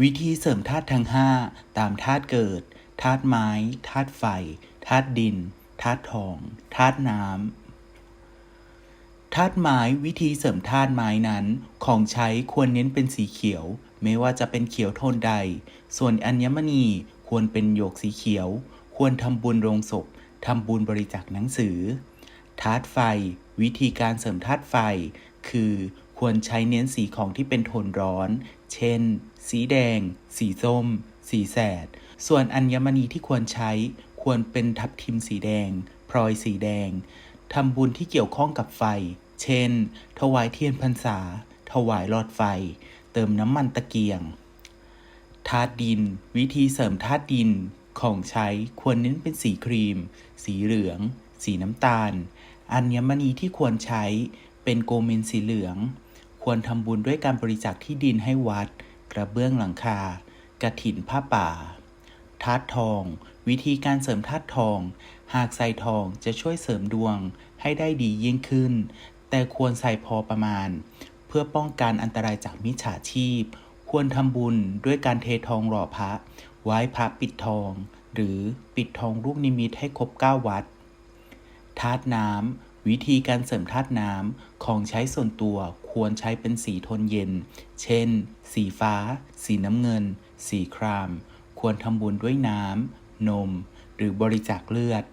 วิธีเสริมธาตุทั้ง5ตามธาตุเกิดธาตุไม้ธาตุไฟธาตุดินธาตุทองธาตุน้ำธาตุไม้วิธีเสริมธาตุไม้นั้น ของใช้ควรเน้นเป็นสีเขียว ไม่ว่าจะเป็นเขียวโทนใด ส่วนอัญมณีควรเป็นหยกสีเขียว ควรทำบุญโรงศพทำบุญบริจาคหนังสือธาตุไฟ วิธีการเสริมธาตุไฟ คือควรใช้เน้นสีของที่เป็นโทนร้อน เช่น สีแดง สีส้ม สีแสด ส่วนอัญมณีที่ควรใช้ควรเป็นทับทิมสีแดง พลอยสีแดง ทำบุญที่เกี่ยวข้องกับไฟ เช่น ถวายเทียนพรรษา ถวายหลอดไฟ เติมน้ำมันตะเกียง ธาตุดิน วิธีเสริมธาตุดิน ของใช้ควรเน้นเป็นสีครีม สีเหลือง สีน้ำตาล อัญมณีที่ควรใช้เป็นโกเมนสีเหลือง ควรทำบุญด้วยการบริจาคที่ดินให้วัด กระเบื้องหลังคา กระถินผ้าป่าธาตุทอง วิธีการเสริมธาตุทอง หากใส่ทองจะช่วยเสริมดวงให้ได้ดียิ่งขึ้น แต่ควรใส่พอประมาณ เพื่อป้องกันอันตรายจากมิจฉาชีพ ควรทำบุญด้วยการเททองหล่อพระ ไว้พระปิดทอง หรือปิดทองลูกนิมิตให้ครบ9วัดธาตุน้ำ วิธีการเสริมธาตุน้ำของใช้ส่วนตัวควรใช้เป็นสีโทนเย็น เช่น สีฟ้า สีน้ำเงิน สีคราม ควรทำบุญด้วยน้ำ นม หรือบริจาคเลือด